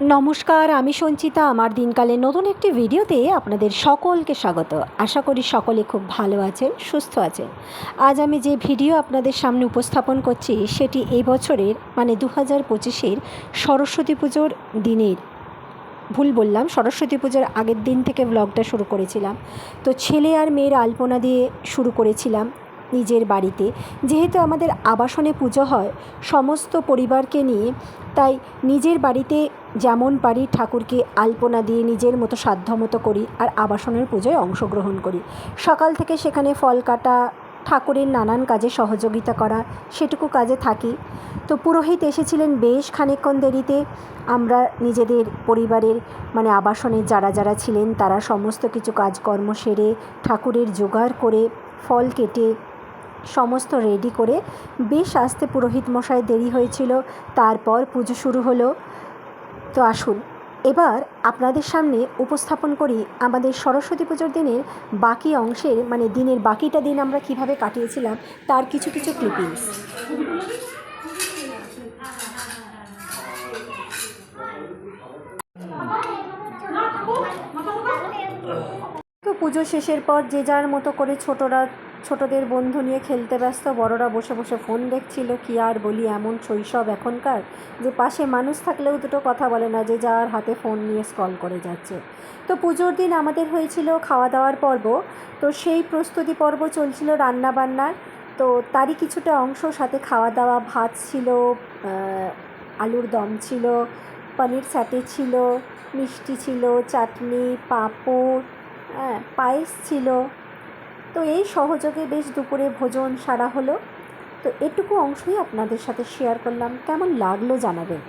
নমস্কার, আমি সঞ্চিতা। আমার দিনকালের নতুন একটি ভিডিওতে আপনাদের সকলকে স্বাগত। আশা করি সকলে খুব ভালো আছেন, সুস্থ আছেন। আজ আমি যে ভিডিও আপনাদের সামনে উপস্থাপন করছি, সেটি এই বছরের মানে দু হাজার পঁচিশের সরস্বতী পুজোর দিনের। ভুল বললাম, সরস্বতী পুজোর আগের দিন থেকে ব্লগটা শুরু করেছিলাম। তো ছেলে আর মেয়ের আলপনা দিয়ে শুরু করেছিলাম। নিজের বাড়িতে। যেহেতু আমাদের আবাসনে পুজো হয়, সমস্ত পরিবারকে নিয়ে, তাই নিজের বাড়িতে যেমন পারি ঠাকুরকে আলপনা দিয়ে নিজের মতো সাধ্য মতো করি আর আবাসনের পুজোয় অংশগ্রহণ করি। সকাল থেকে সেখানে ফল কাটা, ঠাকুরের নানান কাজে সহযোগিতা করা, সেটুকু কাজে থাকি। তো পুরোহিত এসেছিলেন বেশ খানিকক্ষণ দেরিতে। আমরা নিজেদের পরিবারের মানে আবাসনের যারা যারা ছিলেন, তারা সমস্ত কিছু কাজকর্ম সেরে ঠাকুরের জোগাড় করে ফল কেটে সমস্ত রেডি করে বেশ আসতে পুরোহিত মশাই দেরি হয়েছিল। তারপর পুজো শুরু হলো। তো আসুন, এবার আপনাদের সামনে উপস্থাপন করি আমাদের সরস্বতী পুজোর দিনের বাকি অংশের মানে দিনের বাকিটা দিন আমরা কীভাবে কাটিয়েছিলাম, তার কিছু কিছু ক্লিপিংস তো পুজো শেষের পর যে যার মতো করে ছোটরা ছোটদের বন্ধু নিয়ে খেলতে ব্যস্ত, বড়রা বসে বসে ফোন দেখছিল, কি আর বলি এমন শৈশব এখনকার? যে পাশে মানুষ থাকলেও দুটো কথা বলে না যে যার হাতে ফোন নিয়ে স্ক্রল করে যাচ্ছে। তো পুজোর দিন আমাদের হয়েছিল খাওয়া দাওয়ার পর্ব। তো সেই প্রস্তুতি পর্ব চলছিল রান্না বান্নার তো তারই কিছুটা অংশ সাথে খাওয়া দাওয়া ভাত ছিল আলুর দম ছিল, পনির স্যাটে ছিল, মিষ্টি ছিল, চাটনি, পাঁপড় হ্যাঁ পায়েস ছিল। তো এই সহযোগে বেশ দুপুরে ভোজন সারা হলো। তো এটুকু অংশই আপনাদের সাথে শেয়ার করলাম। কেমন লাগল জানাবেন?